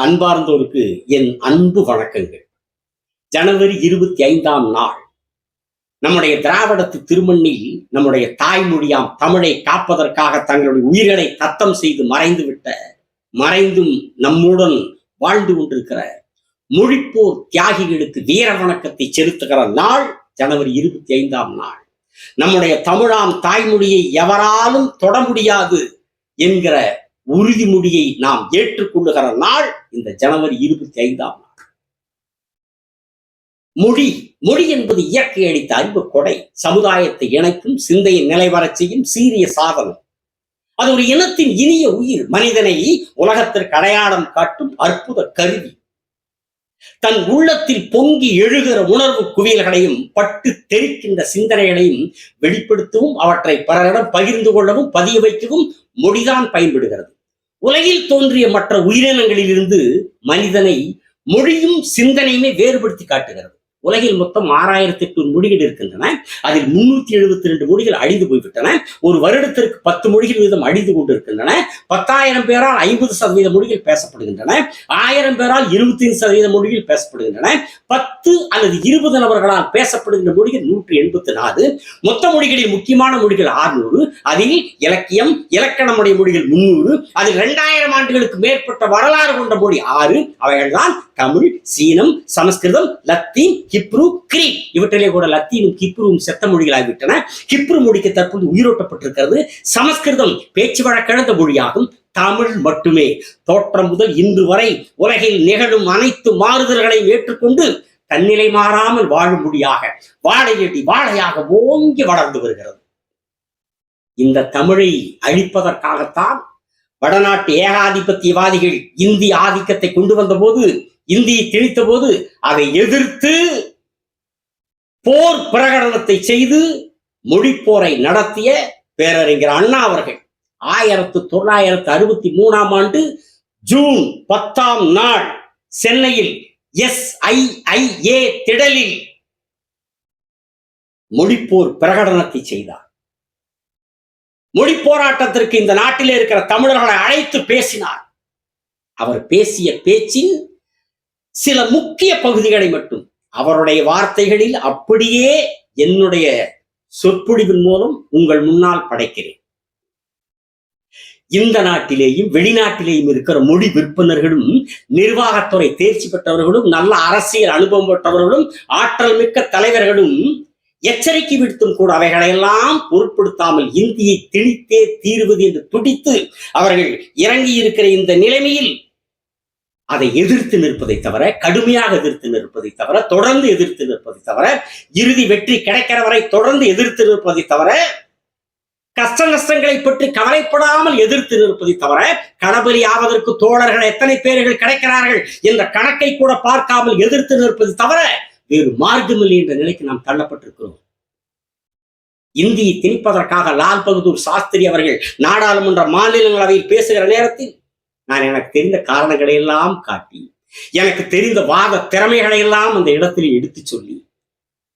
அன்பார்ந்தோருக்கு என் அன்பு வணக்கங்கள். ஜனவரி இருபத்தி ஐந்தாம் நாள். நம்முடைய திராவிடத்து திருமண்ணில் நம்முடைய தாய்மொழியாம் தமிழை காப்பதற்காக தங்களுடைய உயிர்களை தத்தம் செய்து மறைந்து விட்ட மறைந்தும் நம்முடன் வாழ்ந்து கொண்டிருக்கிற மொழிப்போர் தியாகிகளுக்கு வீர வணக்கத்தை செலுத்துகிற நாள் ஜனவரி இருபத்தி ஐந்தாம் நாள். நம்முடைய தமிழாம் தாய்மொழியை எவராலும் தொட முடியாது என்கிற உறுதிமொழியை நாம் ஏற்றுக்கொள்ளுகிற நாள் இந்த ஜனவரி இருபத்தி ஐந்தாம் நாள். மொழி மொழி என்பது இயற்கை அளித்த அறிவு கொடை. சமுதாயத்தை இணைக்கும் சிந்தையை நிலைவரச் செய்யும் சீரிய சாதனம். அது ஒரு இனத்தின் இனிய உயிர். மனிதனை உலகத்திற்கு அடையாளம் காட்டும் அற்புத கருவி. தன் உள்ளத்தில் பொங்கி எழுகிற உணர்வு குவியல்களையும் பட்டு தெரிக்கின்ற சிந்தனைகளையும் வெளிப்படுத்தவும் அவற்றை பிறரிடம் பகிர்ந்து கொள்ளவும் பதிய வைக்கவும் மொழிதான் பயன்படுகிறது. உலகில் தோன்றிய மற்ற உயிரினங்களிலிருந்து மனிதனை மொழியும் சிந்தனையுமே வேறுபடுத்தி காட்டுகிறது. உலகில் மொத்தம் ஆறாயிரத்தி எட்நூறு மொழிகள் இருக்கின்றன. அதில் முன்னூத்தி எழுபத்தி ரெண்டு மொழிகள் அழிந்து போய்விட்டன. ஒரு வருடத்திற்கு பத்து மொழிகள் வீதம் அழிந்து கொண்டிருக்கின்றன. பத்தாயிரம் பேரால் ஐம்பது சதவீத மொழிகள் பேசப்படுகின்றன. ஆயிரம் பேரால் இருபத்தி ஐந்து சதவீத மொழிகள் பேசப்படுகின்றன. பத்து அல்லது இருபது நபர்களால் பேசப்படுகின்ற மொழிகள் நூற்றி எண்பத்தி நாலு மொத்த மொழிகளில் முக்கியமான மொழிகள் ஆறுநூறு. அதில் இலக்கியம் இலக்கணமுடைய மொழிகள் முன்னூறு. அதில் இரண்டாயிரம் ஆண்டுகளுக்கு மேற்பட்ட வரலாறு கொண்ட மொழி ஆறு. அவைகள்தான் தமிழ் சீனம் சமஸ்கிருதம் லத்தீன் கிப்ரு கிரீக் இவற்றிலே கூட லத்தீனும் கிப்ருவும் செத்த மொழிகளாகிவிட்டன. கிப்ரு மொழிக்கு தற்போது உயிரோட்டப்பட்டிருக்கிறது. சமஸ்கிருதம் பேச்சு வழக்கிழந்த மொழியாகும். தமிழ் மட்டுமே. தோற்றம் முதல் இன்று வரை உலகில் நிகழும் அனைத்து மாறுதல்களையும் ஏற்றுக்கொண்டு தன்னிலை மாறாமல் வாழும் மொழியாக வாழையடி வாழையாக ஓங்கி வளர்ந்து வருகிறது. இந்த தமிழை அழிப்பதற்காகத்தான் வடநாட்டு ஏகாதிபத்தியவாதிகள் இந்தி ஆதிக்கத்தை கொண்டு வந்த போது இந்தியை திணித்த போது அதை எதிர்த்து போர் பிரகடனத்தை செய்து மொழிப்போரை நடத்திய பேரறிஞர் அண்ணா அவர்கள். ஆயிரத்து தொள்ளாயிரத்து அறுபத்தி மூணாம் ஆண்டு ஜூன் பத்தாம் நாள் சென்னையில் எஸ் ஐ ஐ ஏ திடலில் மொழிப்போர் பிரகடனத்தை செய்தார். மொழி போராட்டத்திற்கு இந்த நாட்டிலே இருக்கிற தமிழர்களை அழைத்து பேசினார். அவர் பேசிய பேச்சின் சில முக்கிய பகுதிகளை மட்டும் அவருடைய வார்த்தைகளில் அப்படியே என்னுடைய சொற்பொழிவின் மூலம் உங்கள் முன்னால் படைக்கிறேன். இந்த நாட்டிலேயும் வெளிநாட்டிலேயும் இருக்கிற மொழி விற்பனர்களும் நிர்வாகத்துறை தேர்ச்சி பெற்றவர்களும் நல்ல அரசியல் அனுபவம் பெற்றவர்களும் ஆற்றல் மிக்க தலைவர்களும் எச்சரிக்கை விடுத்தும் கூட அவைகளையெல்லாம் பொருட்படுத்தாமல் இந்தியை திணித்தே தீர்வது என்று துடித்து அவர்கள் இறங்கி இருக்கிற இந்த நிலைமையில் அதை எதிர்த்து நிற்பதை தவிர கடுமையாக எதிர்த்து நிற்பதை தவிர தொடர்ந்து எதிர்த்து நிற்பதை தவிர இறுதி வெற்றி கிடைக்கிற வரை தொடர்ந்து எதிர்த்து நிற்பதை தவிர கஷ்ட நஷ்டங்களை பற்றி கவலைப்படாமல் எதிர்த்து நிற்பதை தவிர கடபலி ஆவதற்கு தோழர்கள் எத்தனை பேர்கள் கிடைக்கிறார்கள் என்ற கணக்கை கூட பார்க்காமல் எதிர்த்து நிற்பதை தவிர வேறு மார்க்கமில்லை என்ற நிலைக்கு நாம் தள்ளப்பட்டிருக்கிறோம். இந்தியை திணிப்பதற்காக லால் பகதூர் சாஸ்திரி அவர்கள் நாடாளுமன்ற மாநிலங்களவையில் பேசுகிற நேரத்தில் நான் எனக்கு தெரிந்த காரணங்களை எல்லாம் காட்டி எனக்கு தெரிந்த வாத திறமைகளை எல்லாம் அந்த இடத்தில் எடுத்து சொல்லி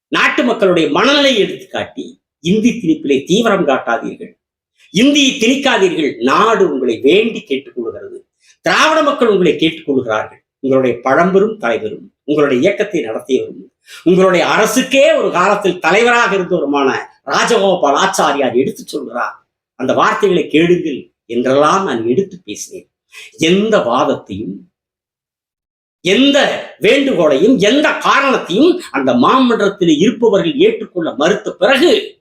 நாட்டு மக்களுடைய மனநிலை எடுத்து காட்டி இந்தி திணிப்பிலே தீவிரம் காட்டாதீர்கள். இந்தியை திணிக்காதீர்கள். நாடு உங்களை வேண்டி கேட்டுக்கொள்கிறது. திராவிட மக்கள் உங்களை கேட்டுக்கொள்கிறார்கள். உங்களுடைய பழம்பெரும் தலைவரும் உங்களுடைய இயக்கத்தை நடத்தியவரும் உங்களுடைய அரசுக்கே ஒரு காலத்தில் தலைவராக இருந்தவருமான ராஜகோபால் ஆச்சாரியார் எடுத்து சொல்கிறார். அந்த வார்த்தைகளை கேளுங்கள் என்றெல்லாம் நான் எடுத்து பேசினேன். எந்த வாதத்தையும் எந்த வேண்டுகோளையும் எந்த காரணத்தையும் அந்த மாமன்றத்தில் இருப்பவர்கள் ஏற்றுக்கொள்ள மறுத்த பிறகு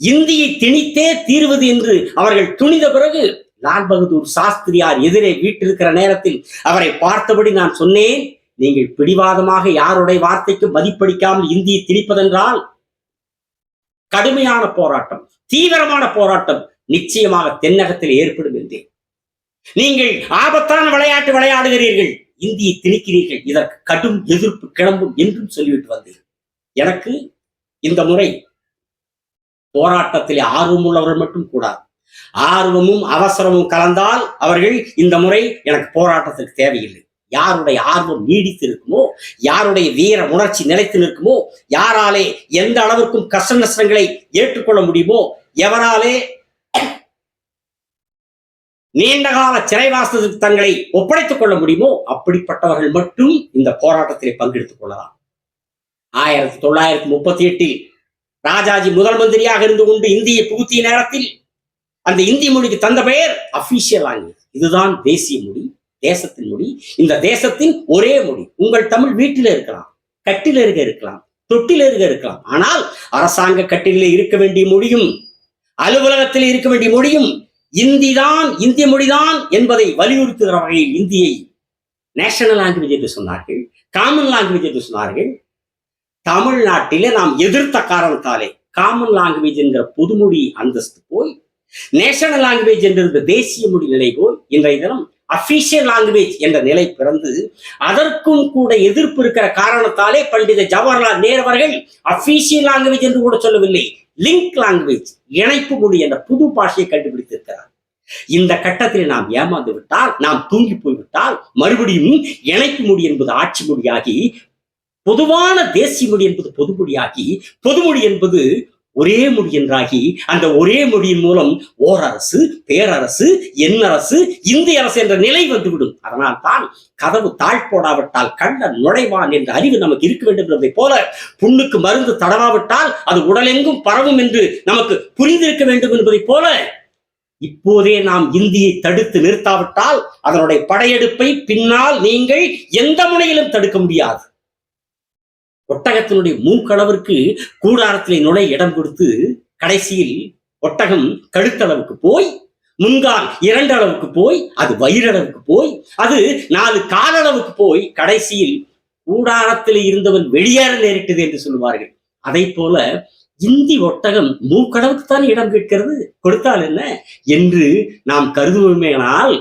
இந்தியை திணித்தே தீர்வது என்று அவர்கள் துணித பிறகு லால் பகதூர் சாஸ்திரியார் எதிரே வீட்டிருக்கிற நேரத்தில் அவரை பார்த்தபடி நான் சொன்னேன் நீங்கள் பிடிவாதமாக யாருடைய வார்த்தைக்கு மதிப்பளிக்காமல் இந்தியை திணிப்பதென்றால் கடுமையான போராட்டம் தீவிரமான போராட்டம் நிச்சயமாக தென்னகத்தில் ஏற்படும் என்றேன். நீங்கள் ஆபத்தான விளையாட்டு விளையாடுகிறீர்கள். இந்தியை திணிக்கிறீர்கள். இதற்கு கடும் எதிர்ப்பு கிளம்பும் என்றும் சொல்லிவிட்டு வந்தேன் எனக்கு இந்த முறை போராட்டத்தில் ஆர்வம் உள்ளவர்கள் மட்டும் கூடாது. ஆர்வமும் அவசரமும் கலந்தால் அவர்கள் இந்த முறை எனக்கு போராட்டத்துக்கு தேவையில்லை. யாருடைய ஆர்வம் நீடித்து இருக்குமோ யாருடைய வீர உணர்ச்சி நிலைத்து நிற்குமோ யாராலே எந்த அளவிற்கும் கஷ்ட நஷ்டங்களை ஏற்றுக்கொள்ள முடியுமோ எவராலே நீண்டகால சிறைவாசத்துக்கு தங்களை ஒப்படைத்துக் கொள்ள முடியுமோ? அப்படிப்பட்டவர்கள் மட்டும் இந்த போராட்டத்திலே பங்கெடுத்துக் கொள்ளலாம். ஆயிரத்தி தொள்ளாயிரத்தி முப்பத்தி எட்டில் ராஜாஜி முதல் மந்திரியாக இருந்து கொண்டு இந்திய புகுத்திய நேரத்தில் அந்த இந்தி மொழிக்கு தந்த பெயர் அபிஷியல் லாங்குவேஜ். இதுதான் தேசிய மொழி தேசத்தின் மொழி. இந்த தேசத்தின் ஒரே மொழி. உங்கள் தமிழ் வீட்டில இருக்கலாம் கட்டில இருக்க இருக்கலாம் தொட்டில இருக்க இருக்கலாம். ஆனால் அரசாங்க கட்டிலே இருக்க வேண்டிய மொழியும் அலுவலகத்தில் இருக்க வேண்டிய மொழியும் இந்தி தான் இந்திய மொழிதான் என்பதை வலியுறுத்துகிற வகையில் இந்தியை நேஷனல் லாங்குவேஜ் என்று சொன்னார்கள் காமன் லாங்குவேஜ் என்று சொன்னார்கள். தமிழ்நாட்டிலே நாம் எதிர்த்த காரணத்தாலே காமன் லாங்குவேஜ் என்கிற பொதுமொழி அந்தஸ்து போய் நேஷனல் லாங்குவேஜ் என்கிற தேசிய மொழி நிலை போய் இன்றைய தினம் அபிஷியல் லாங்குவேஜ் என்ற நிலை பிறந்து அதற்கும் கூட எதிர்ப்பு இருக்கிற காரணத்தாலே பண்டித ஜவஹர்லால் நேரு அவர்கள் அபிஷியல் லாங்குவேஜ் என்று கூட சொல்லவில்லை. லிங்க் லாங்குவேஜ் இணைப்பு மொழி என்ற புது பாஷையை கண்டுபிடித்திருக்கிறார். இந்த கட்டத்தில் நாம் ஏமாந்து விட்டால் நாம் தூங்கி போய்விட்டால் மறுபடியும் இணைப்பு மொழி என்பது ஆட்சி மொழியாகி பொதுவான தேசிய மொழி என்பது பொதுமொழியாகி பொதுமொழி என்பது ஒரே மொழி என்றாகி அந்த ஒரே மொழியின் மூலம் ஓரரசு பேரரசு என்னரசு இந்திய அரசு என்ற நிலை வந்துவிடும். அதனால் தான் கதவு தாழ் போடாவிட்டால் நுழைவான் என்ற அறிவு நமக்கு இருக்க வேண்டும் என்பதை போல புண்ணுக்கு மருந்து தடவாவிட்டால் அது உடலெங்கும் பரவும் என்று நமக்கு புரிந்திருக்க வேண்டும் என்பதை போல இப்போதே நாம் இந்தியை தடுத்து நிறுத்தாவிட்டால் அதனுடைய படையெடுப்பை பின்னால் நீங்கள் எந்த முனையிலும் தடுக்க முடியாது. ஒட்டகத்தினுடைய மூக்களவிற்கு கூடாரத்திலே நுழை இடம் கொடுத்து கடைசியில் ஒட்டகம் கழுத்தளவுக்கு போய் முன்கால் இரண்டு அளவுக்கு போய் அது வயிறளவுக்கு போய் அது நாலு காலளவுக்கு போய் கடைசியில் கூடாரத்தில் இருந்தவன் வெளியேற நேரிட்டது என்று சொல்லுவார்கள். அதை போல இந்தி ஒட்டகம் மூக்களவுக்கு தான் இடம் கேட்கிறது? கொடுத்தால் என்ன? என்று நாம் கருதுவோமேனால்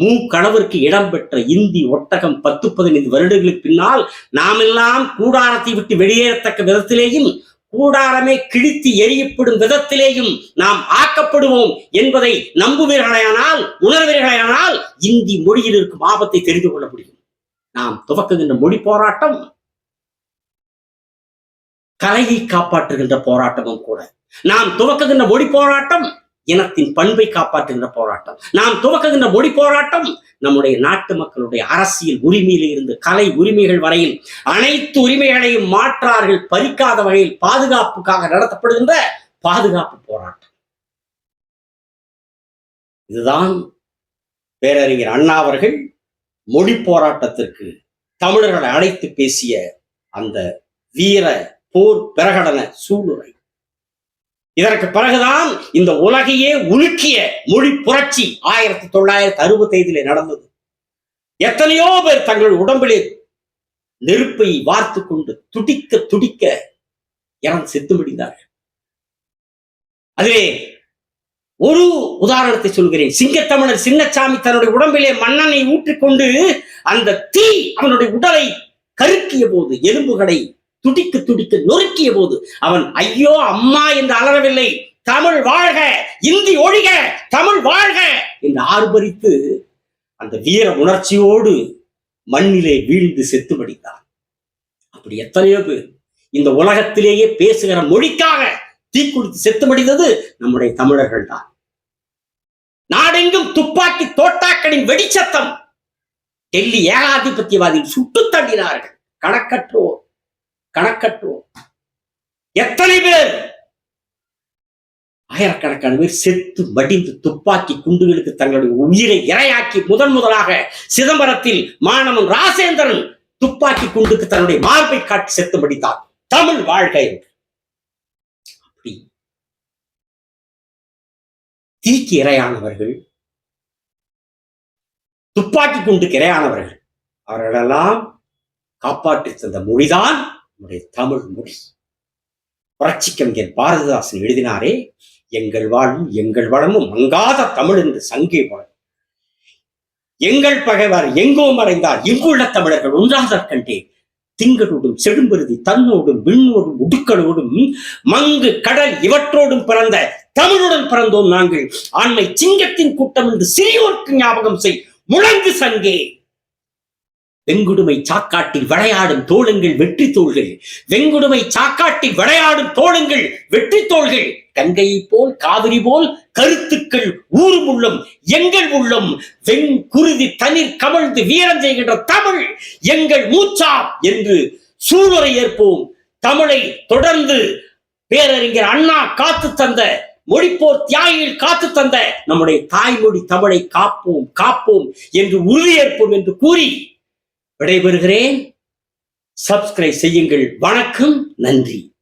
மூக்களவிற்கு இடம் பெற்ற இந்தி ஒட்டகம் பத்து பதினைந்து வருடங்களுக்கு பின்னால் நாமெல்லாம் கூடாரத்தை விட்டு வெளியேறத்தக்க விதத்திலேயும் கூடாரமே கிழித்து எரியப்படும் விதத்திலேயும் நாம் ஆக்கப்படுவோம் என்பதை நம்புவீர்களையானால் உணர்வீர்களையானால் இந்தி மொழியில் இருக்கும் ஆபத்தை தெரிந்து கொள்ள முடியும். நாம் துவக்குகின்ற மொழி போராட்டம் கலையை காப்பாற்றுகின்ற போராட்டமும் கூட. நாம் துவக்குகின்ற மொழி போராட்டம் இனத்தின் பண்பை காப்பாற்றுகின்ற போராட்டம். நாம் துவக்குகின்ற மொழி போராட்டம் நம்முடைய நாட்டு மக்களுடைய அரசியல் உரிமையிலிருந்து கலை உரிமைகள் வரையில் அனைத்து உரிமைகளையும் மாற்றார்கள் பறிக்காத வகையில் பாதுகாப்புக்காக நடத்தப்படுகின்ற பாதுகாப்பு போராட்டம். இதுதான் பேரறிஞர் அண்ணா அவர்கள் மொழி போராட்டத்திற்கு தமிழர்களை அழைத்து பேசிய அந்த வீர போர் பிரகடன சூளுரை. இதற்கு பிறகுதான் இந்த உலகையே உலுக்கிய மொழி புரட்சி ஆயிரத்தி தொள்ளாயிரத்தி அறுபத்தி ஐந்திலே நடந்தது. எத்தனையோ பேர் தங்கள் உடம்பிலே நெருப்பை வார்த்து கொண்டு துடிக்க துடிக்க இறந்து செத்து முடிந்தார்கள் அதிலே ஒரு உதாரணத்தை சொல்கிறேன். சிங்கத்தமிழர் சின்னச்சாமி தன்னுடைய உடம்பிலே மன்னனை ஊற்றிக்கொண்டு அந்த தீ அவனுடைய உடலை கருக்கிய போது எலும்புகளை துடித்து துடித்து நொறுக்கிய போது அவன் ஐயோ அம்மா என்று அலறவில்லை. தமிழ் வாழ்க இந்தி ஒழிக தமிழ் வாழ்க என்று ஆர்ப்பரித்து அந்த வீர உணர்ச்சியோடு மண்ணிலே வீழ்ந்து செத்து படித்தான் அப்படி எத்தனையோ பேர் இந்த உலகத்திலேயே பேசுகிற மொழிக்காக தீக்குளித்து செத்து படித்தது நம்முடைய தமிழர்கள் தான். நாடெங்கும் துப்பாக்கி தோட்டாக்களின் வெடிச்சத்தம் டெல்லி ஏகாதிபத்தியவாதிகள் சுட்டு தள்ளினார்கள். கணக்கற்றோர் கணக்கட்டுவோம். எத்தனை பேர்? ஆயிரக்கணக்கான பேர் செத்து மடிந்து துப்பாக்கி குண்டுகளுக்கு தங்களுடைய உயிரை இரையாக்கி முதன் முதலாக சிதம்பரத்தில் மாணவன் ராசேந்திரன் துப்பாக்கி குண்டுக்கு தன்னுடைய மார்பை காட்டி செத்து மடித்தார் தமிழ் வாழ்க என்று அப்படி தீக்கு இரையானவர்கள் துப்பாக்கி குண்டுக்கு இரையானவர்கள் அவர்களெல்லாம் காப்பாற்றி தந்த மொழிதான் நம்முடைய தமிழ் மொழி. புரட்சி கவிஞர் பாரதிதாசன் எழுதினாரே எங்கள் வாழும் எங்கள் வளமும் மங்காத தமிழ் என்று சங்கே வளம் எங்கள் பகைவர் எங்கோ மறைந்தார் இங்குள்ள தமிழர்கள் ஒன்றாதற்கண்டே கண்டே. திங்களோடும் செடும்பருதி தன்னோடும் விண்ணோடும் உடுக்களோடும் மங்கு கடல் இவற்றோடும் பிறந்த தமிழுடன் பிறந்தோம் நாங்கள். ஆண்மை சிங்கத்தின் கூட்டம் என்று சிறியோருக்கு ஞாபகம் செய் முழங்கு சங்கே. வெங்குடுமை சாக்காட்டில் விளையாடும் தோளுங்கள் வெற்றி தோள்கள். வெங்குடுமை சாக்காட்டில் விளையாடும் தோளுங்கள் வெற்றி தோள்கள். கங்கையை போல் காவிரி போல் கருத்துக்கள் ஊரும் உள்ளம் எங்கள் உள்ளம். வெண்குருதி தனிர் கமழ்ந்து வீரம் செய்கின்ற தமிழ். எங்கள் மூச்சா என்று சூழலை ஏற்போம். தமிழை தொடர்ந்து பேரறிஞர் அண்ணா காத்து தந்த மொழிப்போர் தியாகிகள் காத்து தந்த நம்முடைய தாய்மொழி தமிழை காப்போம் காப்போம் என்று உறுதியேற்போம் என்று கூறி விடைபெறுகிறேன். சப்ஸ்கிரைப் செய்யுங்கள். வணக்கம். நன்றி.